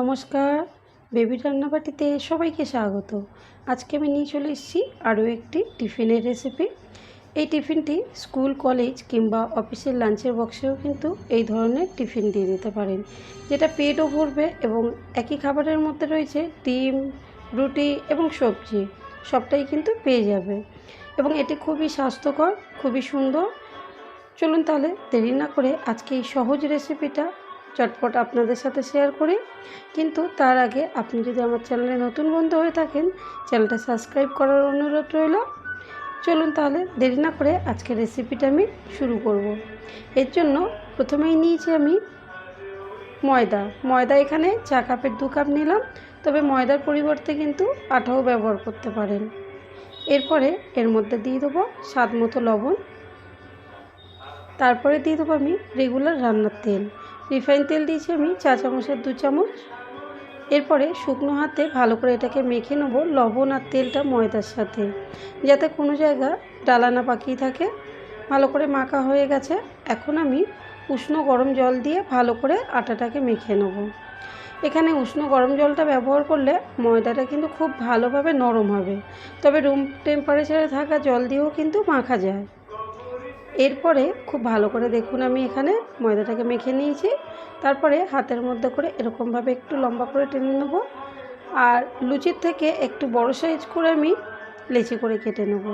নমস্কার। বেবি রান্নাবাটিতে সবাইকে স্বাগত। আজকে আমি নিয়ে চলে এসেছি আরও একটি টিফিনের রেসিপি। এই টিফিনটি স্কুল, কলেজ কিংবা অফিসের লাঞ্চের বক্সেও কিন্তু এই ধরনের টিফিন দিয়ে দিতে পারেন, যেটা পেটও ভরবে এবং একই খাবারের মধ্যে রয়েছে ডিম, রুটি এবং সবজি, সবটাই কিন্তু পেয়ে যাবে। এবং এটি খুবই স্বাস্থ্যকর, খুবই সুন্দর। চলুন তাহলে দেরি না করে আজকে এই সহজ রেসিপিটা চটপট আপনাদের সাথে শেয়ার করি। কিন্তু তার আগে আপনি যদি আমার চ্যানেলে নতুন বন্ধু হয়ে থাকেন, চ্যানেলটা সাবস্ক্রাইব করার অনুরোধ রইল। চলুন তাহলে দেরি না করে আজকের রেসিপিটা আমি শুরু করব। এর জন্য প্রথমেই নিয়েছি আমি ময়দা। ময়দা এখানে চা কাপের দু কাপ নিলাম, তবে ময়দার পরিবর্তে কিন্তু আটাও ব্যবহার করতে পারেন। এরপরে এর মধ্যে দিয়ে দেবো স্বাদ মতো লবণ। তারপরে দিয়ে দেবো আমি রেগুলার রান্নার তেল। রিফাইন তেল দিয়েছি আমি, চা চামচের দু চামচ। এরপরে শুকনো হাতে ভালো করে এটাকে মেখে নেব লবণ আর তেলটা ময়দার সাথে। যাতে কোনো জায়গা ডালা না পাকিয়ে থাকে। ভালো করে মাখা হয়ে গেছে। এখন আমি উষ্ণ গরম জল দিয়ে ভালো করে আটাটাকে মেখে নেব। এখানে উষ্ণ গরম জলটা ব্যবহার করলে ময়দাটা কিন্তু খুব ভালোভাবে নরম হবে। তবে রুম টেম্পারেচারে থাকা জল দিয়েও কিন্তু মাখা যায়। এরপরে খুব ভালো করে দেখুন আমি এখানে ময়দাটাকে মেখে নিয়েছি। তারপরে হাতের মধ্যে করে এরকমভাবে একটু লম্বা করে টেনে নেব। আর লুচির থেকে একটু বড় সাইজ করে আমি লেচি করে কেটে নেব।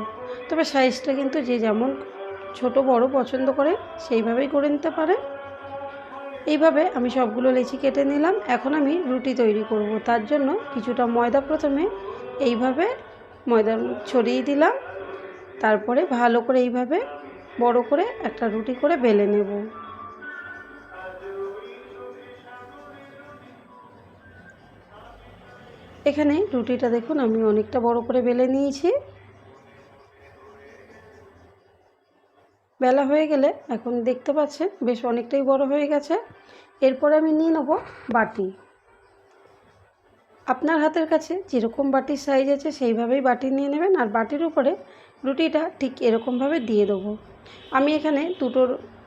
তবে সাইজটা কিন্তু যে যেমন ছোট বড় পছন্দ করে সেইভাবেই করে নিতে পারে। এইভাবে আমি সবগুলো লেচি কেটে নিলাম। এখন আমি রুটি তৈরি করব। তার জন্য কিছুটা ময়দা প্রথমে এইভাবে ময়দা ছড়িয়ে দিলাম। তারপরে ভালো করে এইভাবে বড় করে একটা রুটি করে বেলে নেব। এখানে রুটিটা দেখুন, আমি অনেকটা বড় করে বেলে নিয়েছি। বেলা হয়ে গেলে এখন দেখতে পাচ্ছেন, বেশ অনেকটাই বড় হয়ে গেছে। এরপরে আমি নিয়ে নেব বাটি। আপনার হাতের কাছে যেরকম বাটির সাইজ আছে সেইভাবেই বাটি নিয়ে নেবেন, আর বাটির উপরে রুটিটা ঠিক এরকমভাবে দিয়ে দেবো। আমি এখানে দুটো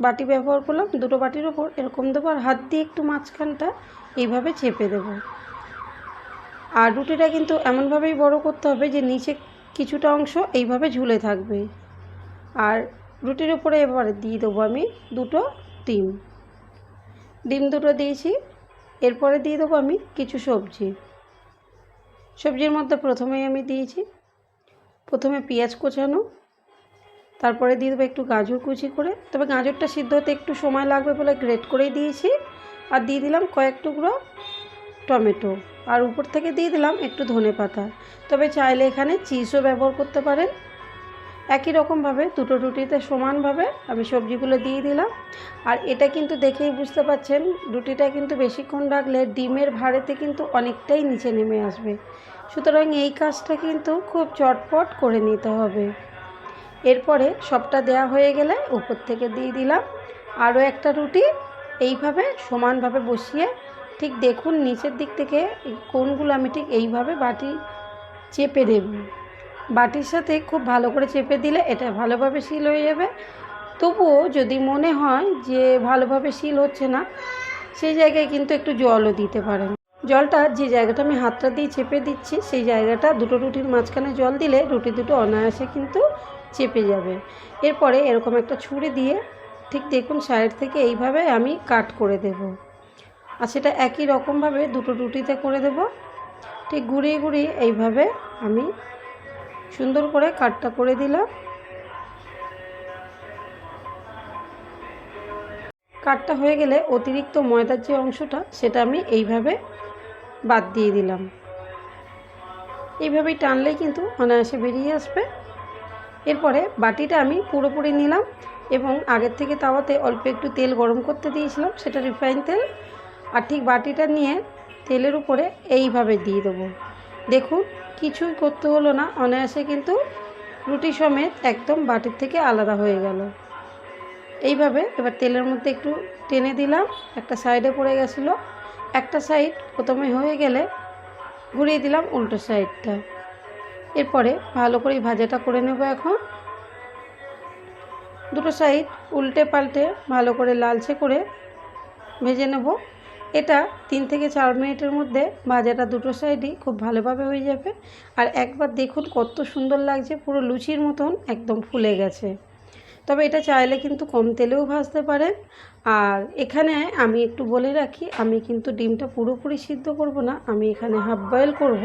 বাটি ব্যবহার করলাম, দুটো বাটির ওপর এরকম দেবো আর হাত দিয়ে একটু মাঝখানটা এইভাবে চেপে দেব। আর রুটিটা কিন্তু এমনভাবেই বড় করতে হবে যে নিচে কিছুটা অংশ এইভাবে ঝুলে থাকবে। আর রুটির উপরে এবারে দিয়ে দেবো আমি দুটো ডিম। ডিম দুটো দিয়েছি, এরপরে দিয়ে দেবো আমি কিছু সবজি। সবজির মধ্যে প্রথমেই আমি দিয়েছি প্রথমে পেঁয়াজ কোচানো, তারপরে দিয়ে দেবো একটু গাজর কুচি করে। তবে গাজরটা সিদ্ধ হতে একটু সময় লাগবে বলে গ্রেট করেই দিয়েছি। আর দিয়ে দিলাম কয়েক টুকরো টমেটো। আর উপর থেকে দিয়ে দিলাম একটু ধনে পাতা তবে চাইলে এখানে চিজও ব্যবহার করতে পারেন। একই রকমভাবে দুটো রুটিতে সমানভাবে আমি সবজিগুলো দিয়ে দিলাম। আর এটা কিন্তু দেখেই বুঝতে পাচ্ছেন, রুটিটা কিন্তু বেশিক্ষণ রাখলে ডিমের ভাড়েতে কিন্তু অনেকটাই নিচে নেমে আসবে। সুতরাং এই কাজটা কিন্তু খুব চটপট করে নিতে হবে। এরপরে সবটা দেয়া হয়ে গেলে উপর থেকে দিয়ে দিলাম। আরও একটা রুটি, এইভাবে সমানভাবে বসিয়ে ঠিক দেখুন নিচের দিক থেকে কোনগুলো আমি ঠিক এইভাবে বাটি চেপে দেব। বাটির সাথে খুব ভালো করে চেপে দিলে এটা ভালোভাবে সিল হয়ে যাবে। তবুও যদি মনে হয় যে ভালোভাবে সিল হচ্ছে না, সেই জায়গায় কিন্তু একটু জলও দিতে পারেন। জলটা যে জায়গাটা আমি হাতটা দিয়ে চেপে দিচ্ছি, সেই জায়গাটা দুটো রুটির মাঝখানে জল দিলে রুটি দুটো অনায়াসে কিন্তু চেপে যাবে। এরপরে এরকম একটা ছুরি দিয়ে ঠিক দেখুন সাইড থেকে এইভাবে আমি কাট করে দেব। আর সেটা একই রকমভাবে দুটো রুটিতে করে দেব। ঠিক ঘুরিয়ে ঘুরিয়ে এইভাবে আমি সুন্দর করে কাটটা করে দিলাম। কাটটা হয়ে গেলে অতিরিক্ত ময়দার যে অংশটা, সেটা আমি এইভাবে বাদ দিয়ে দিলাম। এইভাবেই টানলেই কিন্তু অনায়াসে বেরিয়ে আসবে। এরপরে বাটিটা আমি পুরোপুরি নিলাম এবং আগের থেকে তাওয়াতে অল্প একটু তেল গরম করতে দিয়েছিলাম, সেটা রিফাইন তেল। আর ঠিক বাটিটা নিয়ে তেলের উপরে এইভাবে দিয়ে দেবো। দেখুন কিছুই করতে হলো না। অনায়াসে কিন্তু রুটি সমেত একদম বাটির থেকে আলাদা হয়ে গেল। এইভাবে এবার তেলের মধ্যে একটু টেনে দিলাম। একটা সাইডে পড়ে গেছিল। একটা সাইড প্রথমে হয়ে গেলে ঘুরিয়ে দিলাম উল্টো সাইডটা। এরপরে ভালো করে ভাজাটা করে নেব এখন। দুটো সাইড উল্টে পাল্টে ভালো করে লালচে করে ভেজে নেব। এটা তিন থেকে চার মিনিটের মধ্যে ভাজাটা দুটো সাইডই খুব ভালোভাবে হয়ে যাবে। আর একবার দেখুন কত সুন্দর লাগছে, পুরো লুচির মতন একদম ফুলে গেছে। তবে এটা চাইলে কিন্তু কম তেলেও ভাজতে পারেন। আর এখানে আমি একটু বলে রাখি, আমি কিন্তু ডিমটা পুরোপুরি সিদ্ধ করব না, আমি এখানে হাফ বয়েল করব।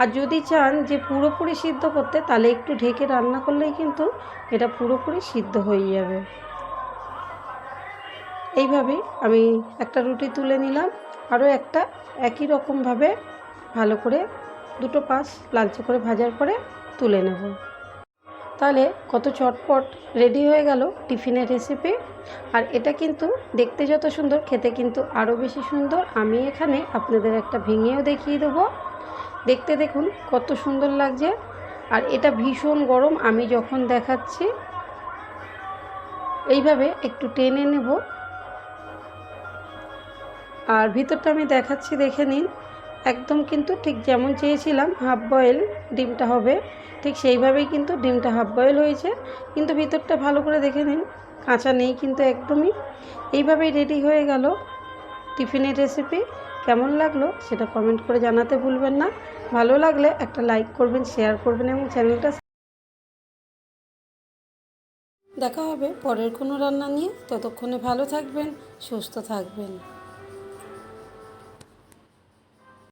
আর যদি চান যে পুরোপুরি সিদ্ধ করতে, তাহলে একটু ঢেকে রান্না করলেই কিন্তু এটা পুরোপুরি সিদ্ধ হয়ে যাবে। এইভাবেই আমি একটা রুটি তুলে নিলাম। আরও একটা একই রকমভাবে ভালো করে দুটো পাশ লালচে করে ভাজার পরে তুলে নেব। তাহলে কত চটপট রেডি হয়ে গেল টিফিনের রেসিপি আর এটা কিন্তু দেখতে যত সুন্দর, খেতে কিন্তু আরও বেশি সুন্দর। আমি এখানে আপনাদের একটা ভেঙেও দেখিয়ে দেবো। দেখতে দেখুন কত সুন্দর লাগছে। আর এটা ভীষণ গরম, আমি যখন দেখাচ্ছি, এইভাবে একটু টেনে নেব। আর ভিতরটা আমি দেখাচ্ছি, দেখে নিন। একদম কিন্তু ঠিক যেমন চেয়েছিলাম হাফ বয়েল ডিমটা হবে। ঠিক সেইভাবেই কিন্তু ডিমটা হাফ বয়েল হয়েছে। কিন্তু ভিতরটা ভালো করে দেখে নিন, কাঁচা নেই কিন্তু একদমই। এইভাবেই রেডি হয়ে গেল টিফিনের রেসিপি কেমন লাগল সেটা কমেন্ট করে জানাতে ভুলবেন না। ভালো লাগলে একটা লাইক করবেন শেয়ার করবেন এবং চ্যানেলটা দেখা হবে পরের কোনো রান্না নিয়ে। ততক্ষণে ভালো থাকবেন, সুস্থ থাকবেন।